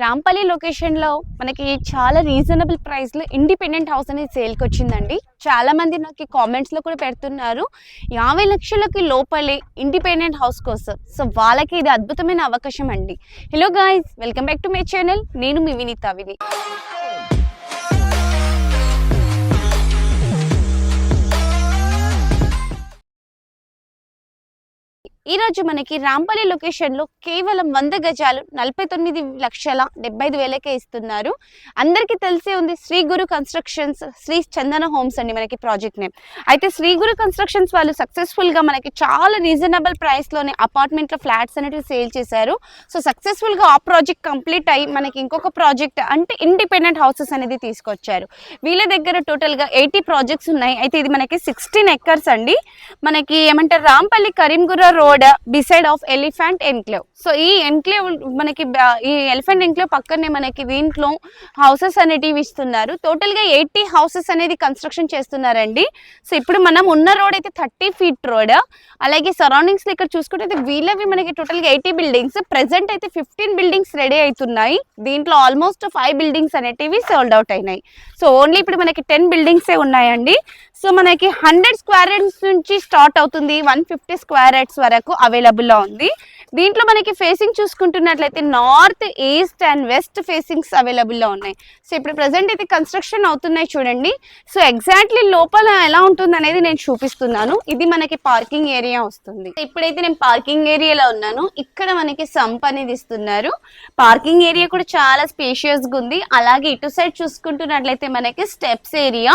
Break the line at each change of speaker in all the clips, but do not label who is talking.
రాంపల్లి లొకేషన్లో మనకి చాలా రీజనబుల్ ప్రైస్లో ఇండిపెండెంట్ హౌస్ అనేది సేల్కి వచ్చిందండి చాలా మంది నాకు కామెంట్స్లో కూడా పెడుతున్నారు. యాభై లక్షలకి లోపలే ఇండిపెండెంట్ హౌస్ కోసం. సో వాళ్ళకి ఇది అద్భుతమైన అవకాశం అండి. Hello guys welcome back to my channel. నేను మీ వినీత విని ఈ రోజు మనకి రాంపల్లి లొకేషన్లో కేవలం వంద గజాలు నలభై తొమ్మిది లక్షల డెబ్బై ఐదు వేలకే ఇస్తున్నారు. అందరికీ తెలిసే ఉంది శ్రీ గురు కన్స్ట్రక్షన్స్ శ్రీ చందన హోమ్స్ అండి మనకి ప్రాజెక్ట్ నేమ్. అయితే శ్రీ గురు కన్స్ట్రక్షన్స్ వాళ్ళు సక్సెస్ఫుల్గా మనకి చాలా రీజనబుల్ ప్రైస్లోనే అపార్ట్మెంట్లో ఫ్లాట్స్ అనేవి సేల్ చేశారు. సో సక్సెస్ఫుల్గా ఆ ప్రాజెక్ట్ కంప్లీట్ అయ్యి మనకి ఇంకొక ప్రాజెక్ట్ అంటే ఇండిపెండెంట్ హౌసెస్ అనేది తీసుకొచ్చారు. వీళ్ళ దగ్గర టోటల్గా ఎయిటీ ప్రాజెక్ట్స్ ఉన్నాయి. అయితే ఇది మనకి సిక్స్టీన్ ఎక్కర్స్ అండి. మనకి ఏమంటారు Rampalli కరీంగుర road beside of elephant enclave so ఈ ఎన్క్లేవ్ మనకి ఈ ఎలిఫెంట్ ఎన్క్లేవ్ పక్కనే మనకి దీంట్లో హౌసెస్ అనేటివి ఇస్తున్నారు. టోటల్గా ఎయిటీ హౌసెస్ అనేది కన్స్ట్రక్షన్ చేస్తున్నారండి. సో ఇప్పుడు మనం ఉన్న రోడ్ అయితే థర్టీ ఫీట్ రోడ్ అలాగే సరౌండింగ్స్ ఇక్కడ చూసుకుంటే అయితే వీళ్ళవి మనకి టోటల్గా ఎయిటీ బిల్డింగ్స్ ప్రెసెంట్ అయితే ఫిఫ్టీన్ బిల్డింగ్స్ రెడీ అవుతున్నాయి. దీంట్లో ఆల్మోస్ట్ ఫైవ్ బిల్డింగ్స్ అనేటివి సోల్డ్ అవుట్ అయినాయి. సో ఓన్లీ ఇప్పుడు మనకి టెన్ బిల్డింగ్సే ఉన్నాయండి. సో మనకి హండ్రెడ్ స్క్వేర్ యార్డ్స్ నుంచి స్టార్ట్ అవుతుంది వన్ ఫిఫ్టీ స్క్వేర్ యార్డ్స్ వరకు అవైలబుల్లో ఉంది. దీంట్లో మనకి facing చూసుకుంటున్నట్లయితే north east and west facings అవైలబుల్లో ఉన్నాయి. సో ఇప్పుడు ప్రజెంట్ అయితే కన్స్ట్రక్షన్ అవుతున్నాయి చూడండి. సో ఎగ్జాక్ట్లీ లోపల ఎలా ఉంటుంది అనేది నేను చూపిస్తున్నాను. ఇది మనకి పార్కింగ్ ఏరియా వస్తుంది. ఇప్పుడైతే నేను పార్కింగ్ ఏరియాలో ఉన్నాను. ఇక్కడ మనకి సంప్ అనేది ఇస్తున్నారు. పార్కింగ్ ఏరియా కూడా చాలా స్పేషియస్గా ఉంది. అలాగే ఇటు సైడ్ చూసుకుంటున్నట్లయితే మనకి స్టెప్స్ ఏరియా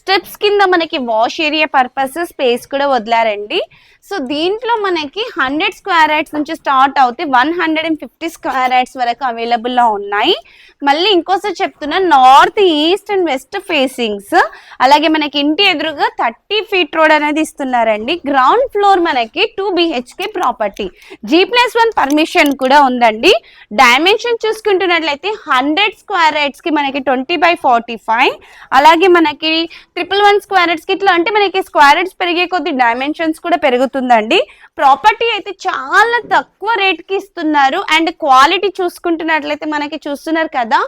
స్టెప్స్ కింద మనకి వాష్ ఏరియా పర్పస్ స్పేస్ కూడా వదిలారండి. సో దీంట్లో మనకి హండ్రెడ్ స్క్వేర్ యార్డ్స్ నుంచి స్టార్ట్ అవుతే one hundred and fifty square yards వరకు అవైలబుల్లో ఉన్నాయి. మళ్ళీ ఇంకోసారి చెప్తున్నా north east and west facings అలాగే మనకి ఇంటి ఎదురుగా థర్టీ ఫీట్ రోడ్ అనేది ఇస్తున్నారండి. గ్రౌండ్ ఫ్లోర్ మనకి two BHK property. G plus one permission కూడా ఉందండి. డైమెన్షన్ చూసుకుంటున్నట్లయితే హండ్రెడ్ స్క్వేర్ యార్డ్స్కి మనకి ట్వంటీ బై ఫార్టీ ఫైవ్. అలాగే మనకి ట్రిపుల్ వన్ స్క్వేర్ యార్డ్స్కి ఇట్లా అంటే మనకి స్క్వేర్ యార్డ్స్ పెరిగే కొద్ది డైమెన్షన్స్ కూడా పెరుగుతుందండి. ప్రాపర్టీ అయితే చాలా తక్కువ రేట్కి ఇస్తున్నారు. అండ్ క్వాలిటీ చూసుకుంటున్నట్లయితే మనకి చూస్తున్నారు కదా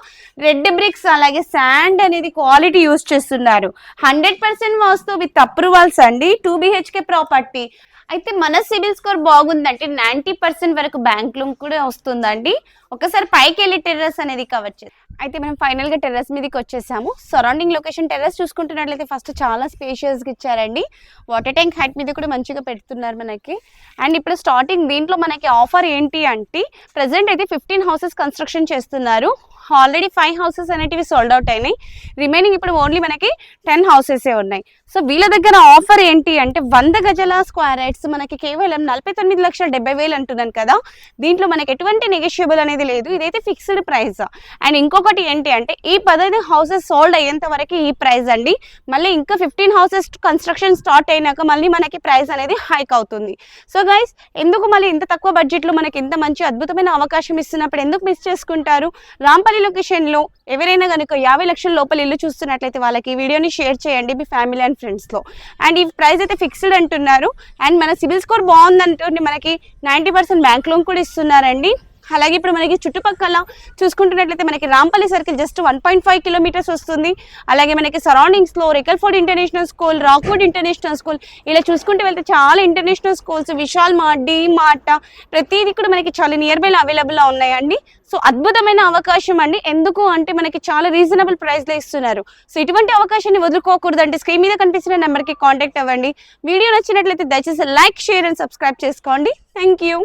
రెడ్ బ్రిక్స్ అలాగే శాండ్ అనేది క్వాలిటీ యూస్ చేస్తున్నారు. Hundred percent vastu with approvals అండి. టూ బిహెచ్కే ప్రాపర్టీ అయితే మన సిబిల్ స్కోర్ బాగుందంటే నైంటీ పర్సెంట్ వరకు బ్యాంక్ లోన్ కూడా వస్తుందండి. ఒకసారి పైకి వెళ్ళి టెర్రస్ అనేది కవర్ చేద్దాం. అయితే మనం ఫైనల్గా టెర్రస్ మీదకి వచ్చేసాము. సరౌండింగ్ లొకేషన్ టెర్రస్ చూసుకుంటున్నట్లయితే ఫస్ట్ చాలా స్పేషియస్గా ఇచ్చారండి. వాటర్ ట్యాంక్ హైట్ మీద కూడా మంచిగా పెడుతున్నారు మనకి. అండ్ ఇప్పుడు స్టార్టింగ్ దీంట్లో మనకి ఆఫర్ ఏంటి అంటే ప్రజెంట్ అయితే ఫిఫ్టీన్ హౌసెస్ కన్స్ట్రక్షన్ చేస్తున్నారు. ఆల్రెడీ ఫైవ్ హౌసెస్ అనేటివి సోల్డ్ అవుట్ అయినాయి. రిమైనింగ్ ఇప్పుడు ఓన్లీ మనకి టెన్ హౌసెస్ ఉన్నాయి. సో వీళ్ళ దగ్గర ఆఫర్ ఏంటి అంటే వంద గజల స్క్వేర్ యార్డ్స్ మనకి కేవలం నలభై తొమ్మిది లక్షల డెబ్బై వేలు అంటున్నాను కదా. దీంట్లో మనకి ఎటువంటి నెగోషియబుల్ అనేది లేదు. ఇదైతే ఫిక్స్డ్ ప్రైస్ అండ్ ఇంకొకటి ఏంటి అంటే ఈ పదహైదు హౌసెస్ సోల్డ్ అయ్యేంత వరకు ఈ ప్రైస్ అండి. మళ్ళీ ఇంకా ఫిఫ్టీన్ హౌసెస్ కన్స్ట్రక్షన్ స్టార్ట్ అయినాక మళ్ళీ మనకి ప్రైస్ అనేది హైక్ అవుతుంది. సో గైస్ ఎందుకు మళ్ళీ ఇంత తక్కువ బడ్జెట్లో మనకి ఇంత మంచి అద్భుతమైన అవకాశం ఇస్తున్నప్పుడు ఎందుకు మిస్ చేసుకుంటారు? రాంపల్లి లొకేషన్లో ఎవరైనా కనుక యాభై లక్షల లోపల ఇల్లు చూస్తున్నట్లయితే వాళ్ళకి ఈ వీడియోని షేర్ చేయండి మీ ఫ్యామిలీ అండ్ ఫ్రెండ్స్లో అండ్ ఈ ప్రైస్ అయితే ఫిక్స్డ్ అంటున్నారు. అండ్ మన సిబిల్ స్కోర్ బాగుందంటుంది మనకి నైంటీ పర్సెంట్ బ్యాంక్ లోన్ కూడా ఇస్తున్నారండి. అలాగే ఇప్పుడు మనకి చుట్టుపక్కల చూసుకుంటున్నట్లయితే మనకి Rampally circle just one point five kilometres వస్తుంది. అలాగే మనకి సరౌండింగ్స్లో Rickelford international school Rockwood international school ఇలా చూసుకుంటూ వెళ్తే చాలా international schools Vishal mart D mart ప్రతిదీ కూడా మనకి చాలా నియర్ బైలో అవైలబుల్ ఉన్నాయండి. సో అద్భుతమైన అవకాశం అండి. ఎందుకు అంటే మనకి చాలా రీజనబుల్ ప్రైస్లో ఇస్తున్నారు. సో ఇటువంటి అవకాశాన్ని వదులుకోకూడదంటే స్క్రీన్ మీద కనిపిస్తున్న నెంబర్కి కాంటాక్ట్ అవ్వండి. వీడియో నచ్చినట్లయితే దయచేసి లైక్ షేర్ అండ్ సబ్స్క్రైబ్ చేసుకోండి. Thank you